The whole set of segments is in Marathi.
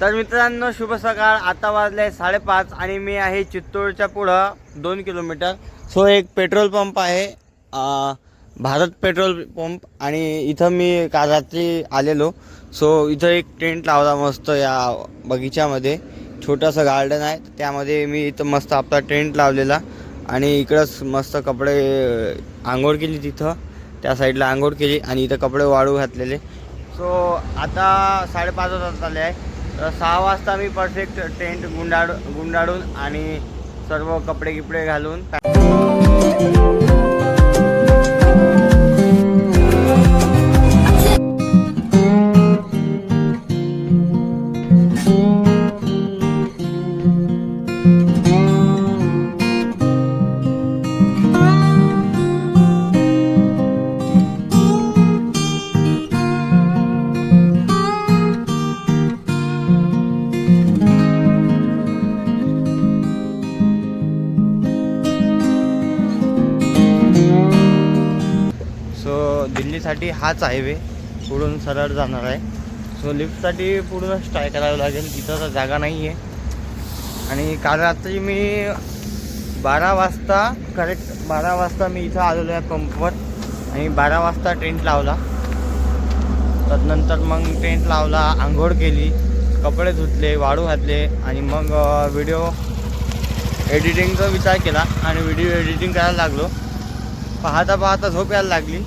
तर मित्रांनो शुभ सकाळ. आता वाजले साडेपाच आणि मी आहे चित्तूरच्या पुढं दोन किलोमीटर. सो एक पेट्रोल पंप आहे. भारत पेट्रोल पंप आणि इथं मी काल रात्री आलेलो. सो इथं एक टेंट लावला मस्त या बगीच्यामध्ये. छोटंसं गार्डन आहे. त्यामध्ये मी इथं मस्त आपला टेंट लावलेला. आणि इकडंच मस्त कपडे आंघोळ केली तिथं. त्या साईडला आंघोळ केली आणि इथं कपडे वाळू घातलेले. सो आता साडेपाच वाजता आले आहे. तर सहा वाजता मी परफेक्ट टेंट गुंडाळ गुंडाळून आणि सर्व कपडे गिपडे घालून दिल्लीसाठी हाच हायवे पुढून सरळ जाणार आहे. सो लिफ्टसाठी पूर्णच ट्राय करावं लागेल. तिथं तर जागा नाही आहे आणि काल रात्री मी बारा वाजता करेक्ट बारा वाजता मी इथं आलेलो आहे पंपवर आणि बारा वाजता टेंट लावला. तदनंतर मग टेंट लावला आंघोळ केली कपडे धुतले वाळू घातले आणि मग व्हिडिओ एडिटिंगचा विचार केला आणि व्हिडिओ एडिटिंग करायला लागलो. पाहता पाहता झोप यायला लागली.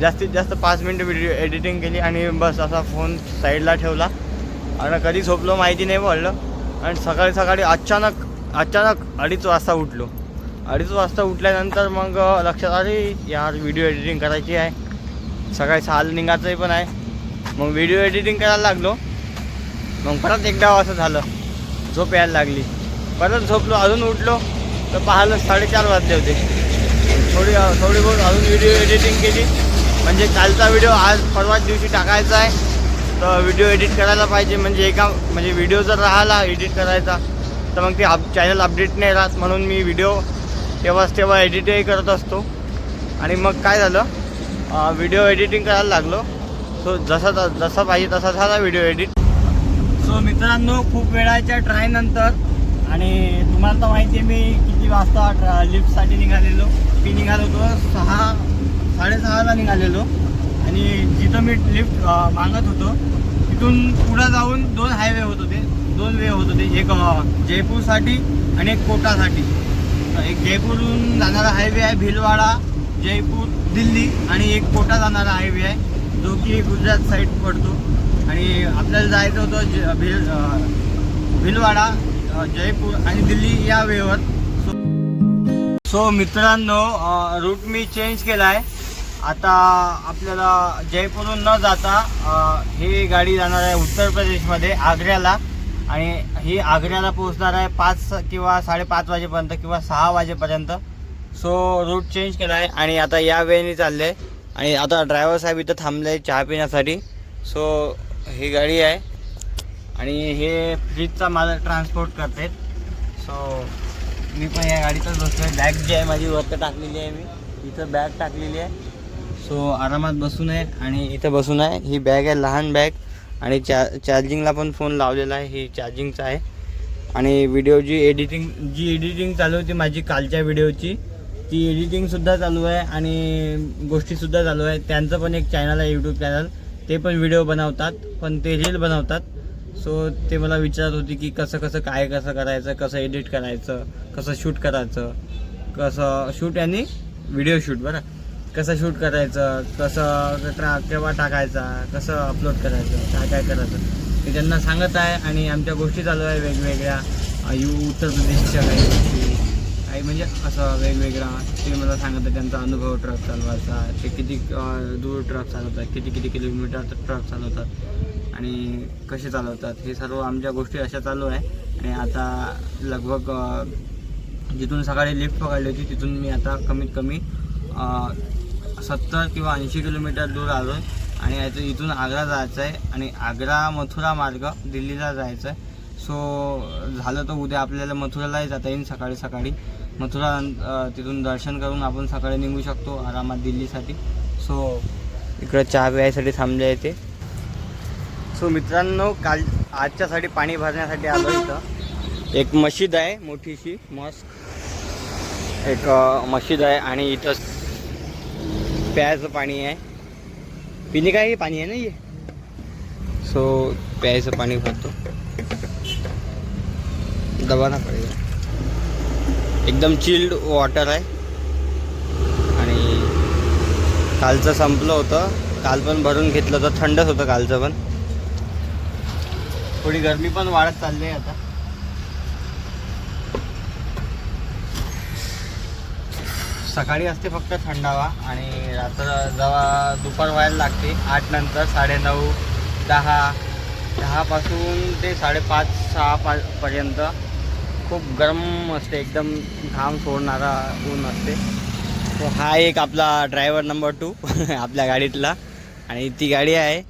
जास्तीत जास्त पाच मिनटं व्हिडिओ एडिटिंग केली आणि बस असा फोन साईडला ठेवला. आणि कधी झोपलो माहिती नाही पडलं. आणि सकाळी सकाळी अचानक अचानक अडीच वाजता उठलो. अडीच वाजता उठल्यानंतर मग लक्षात आले यार व्हिडिओ एडिटिंग करायची आहे. सकाळी साल निघायचंही पण आहे. मग व्हिडिओ एडिटिंग करायला लागलो. मग परत एकदा असं झालं. झोप यायला लागली. परत झोपलो अजून उठलो. तर पाहिलं साडेचार वाजले होते. थोडी थोडी बहुत अजून व्हिडिओ एडिटिंग केली. म्हणजे कालचा व्हिडिओ आज परवाच दिवशी टाकायचा आहे. तर व्हिडिओ एडिट करायला पाहिजे. म्हणजे एका म्हणजे व्हिडिओ जर राहिला एडिट करायचा तर मग ते अप चॅनल अपडेट नाही राहत. म्हणून मी व्हिडिओ तेव्हाच तेव्हा एडिटही करत असतो. आणि मग काय झालं? व्हिडिओ एडिटिंग करायला लागलो. सो जसा जसा पाहिजे तसा झाला व्हिडिओ एडिट सो मित्रांनो खूप वेळाच्या ट्रायनंतर आणि तुम्हाला तर माहिती आहे मी किती वाजता लिफ्टसाठी निघालेलो. मी निघालो होतो सहा साडेसहाला निघालेलो. आणि जिथं मी लिफ्ट मागत होतो तिथून पुढं जाऊन दोन हायवे होत होते. दोन वे होत होते. एक जयपूरसाठी आणि एक कोटासाठी. एक जयपूरहून जाणारा हायवे आहे भिलवाडा जयपूर दिल्ली आणि एक कोटा जाणारा हायवे आहे. जो की गुजरात साईड पडतो. आणि आपल्याला जायचं होतं ज भिल भिलवाडा जयपूर आणि दिल्ली या वेवर सो सो मित्रांनो रूट मी चेंज केला आहे आता आपल्याला जयपूरहून न जाता ही गाडी जाणार आहे उत्तर प्रदेशमध्ये आग्र्याला. आणि ही आग्र्याला पोहोचणार आहे पाच किंवा साडेपाच वाजेपर्यंत किंवा सहा वाजेपर्यंत. सो रूट चेंज केला आहे आणि आता या वेळेने चाललं आहे आणि आता ड्रायव्हर साहेब इथं थांबले आहे चहा पिण्यासाठी. सो ही गाडी आहे. आणि हे फ्रीजचा माझा ट्रान्सपोर्ट करते. सो मी पण या गाडीतच बसलो आहे बॅग जी आहे माझी वरती टाकलेली आहे मी. इथं बॅग टाकलेली आहे. सो आरामात बसून आहे आणि इथं बसून आहे ही बॅग आहे लहान बॅग आणि चा चार्जिंगला पण फोन लावलेला आहे. ही चार्जिंगचा आहे. आणि व्हिडिओ जी एडिटिंग जी एडिटिंग चालू होती माझी कालच्या व्हिडिओची ती एडिटिंगसुद्धा चालू आहे आणि गोष्टीसुद्धा चालू आहे. त्यांचं पण एक चॅनल आहे यूट्यूब चॅनल ते पण व्हिडिओ बनवतात पण ते रील बनवतात. सो ते मला विचारत होती की कसं कसं काय कसं करायचं कसं एडिट करायचं कसं शूट करायचं कसं शूट आणि व्हिडिओ शूट बरं. कसं शूट करायचं कसं ट्रा केव्हा टाकायचा कसं अपलोड करायचं काय काय करायचं ते त्यांना सांगत आहे आणि आमच्या गोष्टी चालू आहे वेगवेगळ्या. यू उत्तर प्रदेशच्या काही गोष्टी काही म्हणजे असं वेगवेगळा ते मला सांगत आहे त्यांचा अनुभव ट्रक चालवायचा ते किती दूर ट्रक चालवतात किती किती किलोमीटर ट्रक चालवतात आणि कसे चालवतात हे सर्व आमच्या गोष्टी अशा चालू आहे. आणि आता लगभग जिथून सकाळी लिफ्ट पकडली होती तिथून मी आता कमीत कमी सत्तर किंवा ऐंशी किलोमीटर दूर आलो आहे आणि याचं इथून आग्रा जायचं आहे आणि आग्रा मथुरा मार्ग दिल्लीला जायचं आहे सो झालं तर उद्या आपल्याला मथुरालाही जाता येईल सकाळी सकाळी. मथुरा तिथून दर्शन करून आपण सकाळी निघू शकतो आरामात दिल्लीसाठी. सो इकडं चहा प्यायसाठी थांबले येते सो मित्रांनो काल आजच्यासाठी पाणी भरण्यासाठी आलो इथं. एक मशीद आहे मोठीशी मस्क एक मशीद आहे आणि इथं प्यायचं पाणी आहे पिणे काही पाणी आहे ना हे सो प्यायचं पाणी भरतो दबाना पडेल एकदम चिल्ड वॉटर आहे आणि कालचं संपलं होतं। काल पण भरून घेतलं होतं। थंडच होतं कालचं पण। थोडी गरमी पण वाढत चालली आहे आता। सकाळी असते फक्त थंडावा आणि रात्र जेव्हा दुपार व्हायला लागते. आठ नंतर साडेनऊ दहा दहापासून ते साडेपाच सहा पा पर्यंत खूप गरम असते. एकदम घाम सोडणारा ऊन असते. तो हा एक आपला ड्रायव्हर नंबर टू आपल्या गाडीतला आणि ती गाडी आहे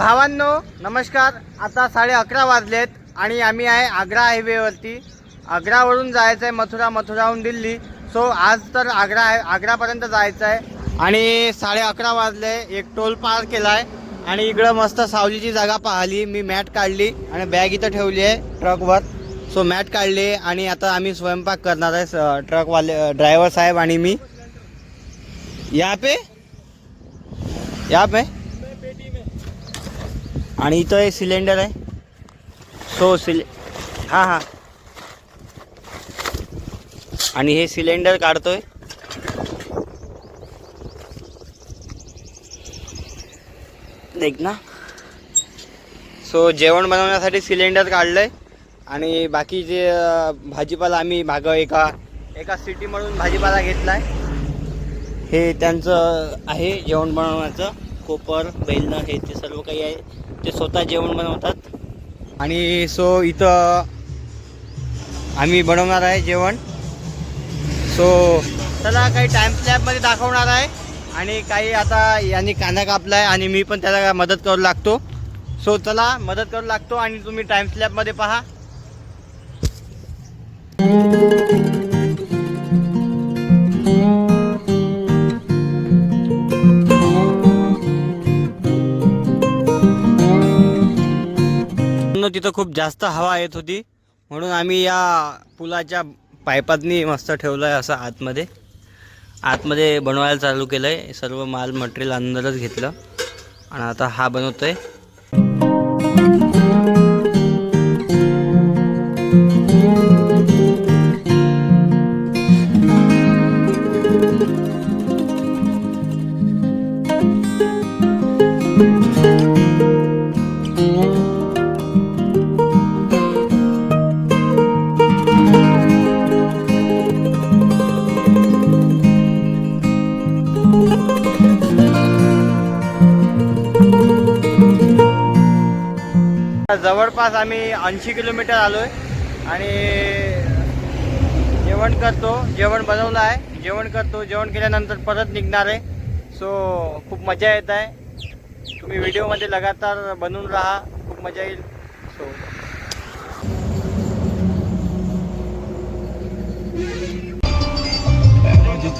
भावांनो नमस्कार. आता साडे अकरा वाजलेत आणि आम्ही आहे आग्रा हायवेवरती. आग्रावरून जायचं आहे मथुरा मथुराहून दिल्ली. सो आज तर आग्रा आहे आग्रापर्यंत जायचं आहे आणि साडे अकरा वाजले एक टोल पार केला आहे आणि इकडं मस्त सावलीची जागा पाहिली. मी मॅट काढली आणि बॅग इथं ठेवली आहे ट्रकवर. सो मॅट काढली आणि आता आम्ही स्वयंपाक करणार आहे स- ट्रकवाले ड्रायव्हर साहेब आणि मी. या पे. या पे. आणि इथं हे सिलेंडर आहे. सो सिले हां हां. आणि हे सिलेंडर काढतोय. देख ना. सो जेवण बनवण्यासाठी सिलेंडर काढलंय. आणि बाकी जे भाजीपाला आम्ही भाग एका एका सिटीमधून भाजीपाला घेतलाय. हे त्यांचं आहे जेवण बनवण्याचं. कोपर बैलणं हे ते सर्व काही आहे ते स्वतः जेवण बनवतात. आणि सो इथं आम्ही बनवणार आहे जेवण. सो त्याला काही टाईम स्लॅबमध्ये दाखवणार आहे. आणि काही आता यांनी कांदा कापला आहे आणि मी पण त्याला मदत करू लागतो. सो चला मदत करू लागतो आणि तुम्ही टाईम स्लॅबमध्ये पहा. तिथं खूप जास्त हवा येत होती. म्हणून आम्ही या पुलाच्या पायपातनी मस्त ठेवलं आहे असं आतमध्ये. आतमध्ये बनवायला चालू केलं आहे सर्व माल मटेरियल अंदरच घेतलं. आणि आता हा बनवतो आहे जवळपास आम्ही ऐंशी किलोमीटर आलो आहे आणि जेवण करतो जेवण बनवलं आहे. जेवण करतो जेवण केल्यानंतर परत निघणार आहे. सो खूप मजा येत आहे. तुम्ही व्हिडिओमध्ये लगातार बनवून राहा. खूप मजा येईल. सो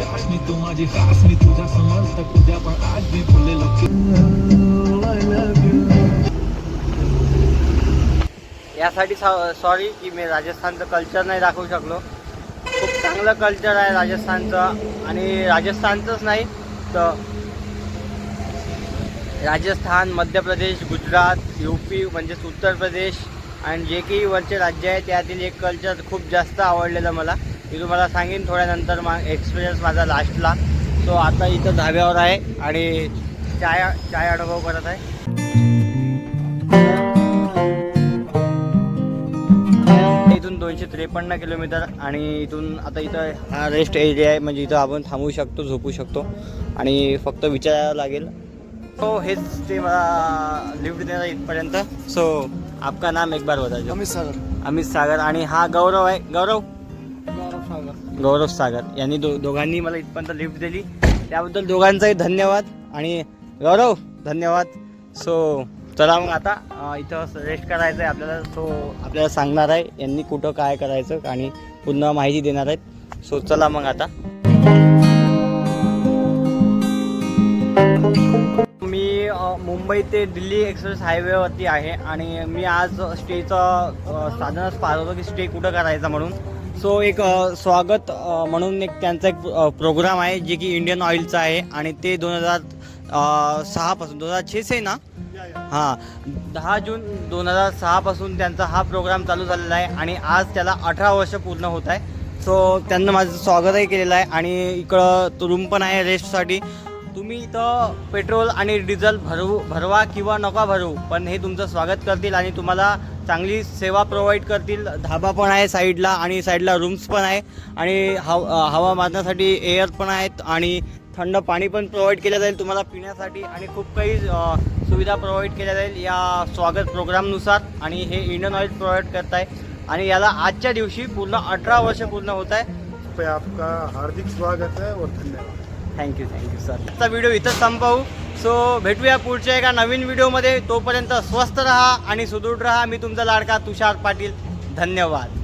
माझी तू माझी चाचणी तुझ्या उद्या पण आज मी फुले यासाठी सॉरी की मी राजस्थानचं कल्चर नाही दाखवू शकलो. खूप चांगलं कल्चर आहे राजस्थानचं आणि राजस्थानचंच नाही तर राजस्थान मध्य प्रदेश गुजरात यू पी म्हणजेच उत्तर प्रदेश आणि जे काही वरचे राज्य आहे त्यातील एक कल्चर खूप जास्त आवडलेलं मला. मी तुम्हाला सांगेन थोड्यानंतर मा एक्सपिरियन्स माझा लास्टला सो आता इथं धाब्यावर आहे आणि चाय चाय अनुभव करत आहे. दोनशे त्रेपन्न किलोमीटर आणि इथून आता इथं हा रेस्ट एरिया आहे. म्हणजे इथं आपण थांबू शकतो झोपू शकतो. आणि फक्त विचारावं लागेल. सो हेच ते मला लिफ्ट देणार इथपर्यंत. सो आपका नाम एक बार बता दो अमित सागर. अमित सागर आणि हा गौरव आहे. गौरव? गौरव सागर. गौरव सागर. यांनी दो दोघांनी मला इथपर्यंत लिफ्ट दिली. त्याबद्दल दोघांचाही धन्यवाद. आणि गौरव धन्यवाद. सो चला मग आता इथं रेस्ट करायचं आहे आपल्याला सो आपल्याला सांगणार आहे यांनी कुठं काय करायचं आणि पुन्हा माहिती देणार आहेत. सो चला मग आता. मी मुंबई ते दिल्ली एक्सप्रेस हायवेवरती आहे आणि मी आज स्टेचं साधनच पाहत होतो की स्टे कुठं करायचा म्हणून. सो एक स्वागत म्हणून एक त्यांचा एक प्रोग्राम आहे जे की इंडियन ऑइलचा आहे. आणि ते दोन हजार सहापासून दोन हजार छे आहे ना हां. दहा जून दोन हजार सहापासून त्यांचा हा प्रोग्राम चालू झालेला आहे आणि आज त्याला अठरा वर्ष पूर्ण होत आहे. सो त्यांना माझं स्वागतही केलेलं आहे आणि इकडं रूम पण आहे रेस्टसाठी. तुम्ही इथं पेट्रोल आणि डिझेल भरवू भरवा किंवा नका भरवू पण हे तुमचं स्वागत करतील आणि तुम्हाला चांगली सेवा प्रोव्हाइड करतील. धाबा पण आहे साईडला आणि साईडला रूम्स पण आहे आणि हव हवा मारण्यासाठी एअर पण आहेत आणि थंड पाणी पण प्रोव्हाइड केलं जाईल तुम्हाला पिण्यासाठी आणि खूप काही सुविधा प्रोव्हाइड केल्या जाईल या स्वागत प्रोग्रामनुसार आणि हे इंडियन ऑइल प्रोव्हाइड करत आहे आणि याला आजच्या दिवशी पूर्ण अठरा वर्ष पूर्ण होत आहे. आपका हार्दिक स्वागत है और धन्यवाद। Thank you thank you sir आजचा व्हिडिओ इथंच संपवू. सो भेटूया पुढच्या एका नवीन व्हिडिओमध्ये तोपर्यंत स्वस्थ राहा आणि सुदृढ राहा. मी तुमचा लाडका तुषार पाटील. धन्यवाद.